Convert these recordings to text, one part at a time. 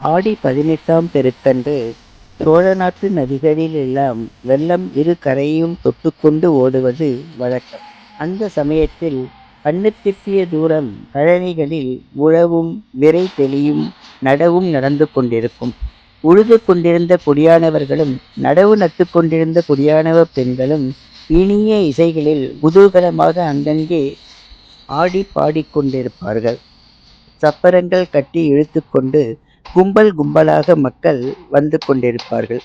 ஆடி பதினெட்டாம் பெருக்கன்று சோழ நாட்டு நதிகளில் எல்லாம் வெள்ளம் இரு கரையையும் தொட்டுக்கொண்டு ஓடுவது வழக்கம். அந்த சமயத்தில் கண்ணுக்கெட்டிய தூரம் கழனிகளில் உழவும் விரை தெளியும் நடவும் நடந்து கொண்டிருக்கும். உழுது கொண்டிருந்த குடியானவர்களும் நடவு நட்டுக் கொண்டிருந்த குடியானவப் பெண்களும் இனிய இசைகளில் குதூகலமாக அங்கங்கே ஆடிப் பாடிக் கொண்டிருப்பார்கள். சப்பரங்கள் கட்டி இழுத்துக்கொண்டு கும்பல் கும்பலாக மக்கள் வந்து கொண்டிருப்பார்கள்.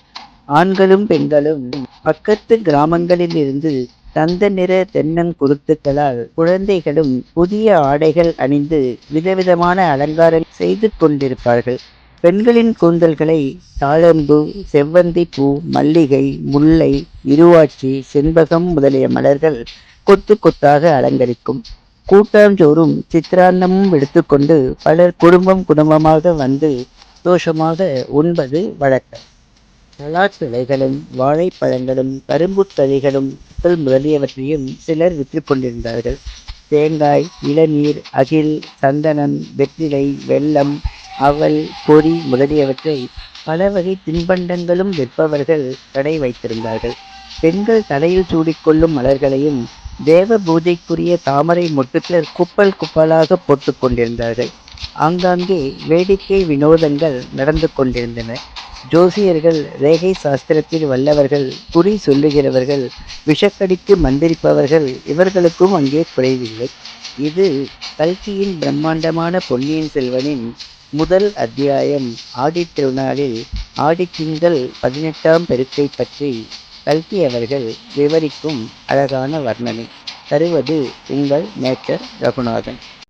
ஆண்களும் பெண்களும் பக்கத்துக் கிராமங்களிலிருந்து தந்த நிற தென்னங்குருத்துக்களால் குழந்தைகளும் புதிய ஆடைகள் அணிந்து விதவிதமான அலங்காரம் செய்து கொண்டிருப்பார்கள். பெண்களின் கூந்தல்களை தாழம்பூ, செவ்வந்தி பூ, மல்லிகை, முல்லை, இருவாட்சி, செண்பகம் முதலிய மலர்கள் கொத்து கொத்தாக அலங்கரிக்கும். கூட்டாஞ்சோறும் சித்திரான்னமும் எடுத்துக்கொண்டு பலர் குடும்பம் குடும்பமாக வந்து சந்தோஷமாக உண்பது வழக்கம். பலாக்கிளைகளும், வாழைப்பழங்களும் பழங்களும், கரும்புக் முதலியவற்றையும் சிலர் விற்றுக் கொண்டிருந்தார்கள். தேங்காய், இளநீர், அகில், சந்தனம், வெற்றிலை, வெல்லம், அவல், பொரி முதலியவற்றை பல வகை தின்பண்டங்களும் விற்பவர்கள் கடை வைத்திருந்தார்கள். பெண்கள் தலையில் சூடிக்கொள்ளும் மலர்களையும் தேவ பூஜைக்குரிய தாமரை மொட்டுக்கள் குப்பல் குப்பலாகப் போட்டுக் கொண்டிருந்தார்கள். ஆங்காங்கே வேடிக்கை வினோதங்கள் நடந்து கொண்டிருந்தன. ஜோசியர்கள், ரேகை சாஸ்திரத்தில் வல்லவர்கள், குறி சொல்லுகிறவர்கள், விஷக்கடிக்கு மந்திரிப்பவர்கள் இவர்களுக்கும் அங்கே குறைவில்லை. இது கல்கியின் பிரம்மாண்டமான பொன்னியின் செல்வனின் முதல் அத்தியாயம் ஆடித்திருநாளில் ஆடித்திங்கள் பதினெட்டாம் பெருக்கைப் பற்றி கல்கி அவர்கள் விவரிக்கும் அழகான வர்ணனை. தருவது உங்கள் நேச்சர் ரகுநாதன்.